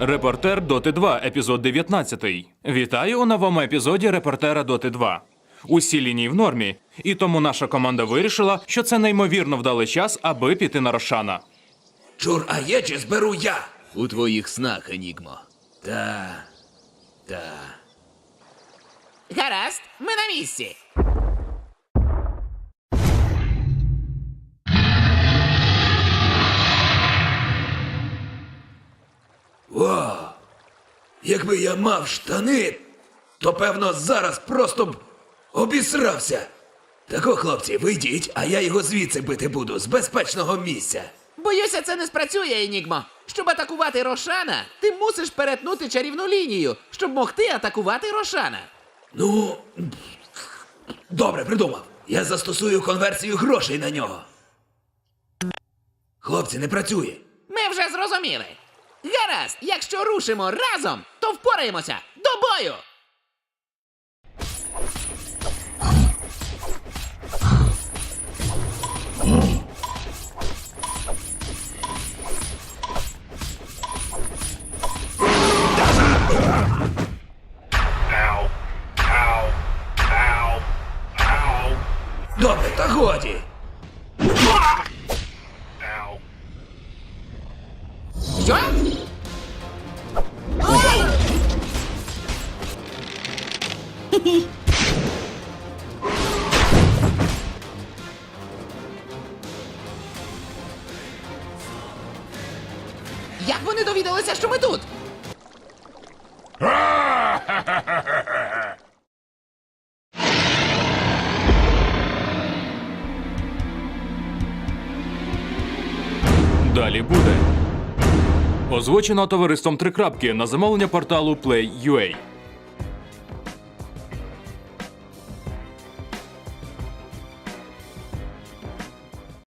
Репортер Доти 2, епізод 19. Вітаю у новому епізоді репортера Доти 2. Усі лінії в нормі, і тому наша команда вирішила, що це неймовірно вдалий час, аби піти на Рошана. Чур, а є чи зберу я? У твоїх снах, Енігмо. Та. Та. Гаразд, ми на місці. Якби я мав штани, то певно зараз просто б обісрався. Тако, хлопці, вийдіть, а я його звідси бити буду з безпечного місця. Боюся, це не спрацює, Енігмо. Щоб атакувати Рошана, ти мусиш перетнути чарівну лінію, щоб могти атакувати Рошана. Ну. Добре, придумав. Я застосую конверсію грошей на нього. Хлопці, не працює. Ми вже зрозуміли. Гаразд, якщо рушимо разом, то впораємося до бою. Добре, та годі. Що? Як вони довідалися, що ми тут? Далі буде. Озвучено товариством Трикрапки на замовлення порталу Play.ua.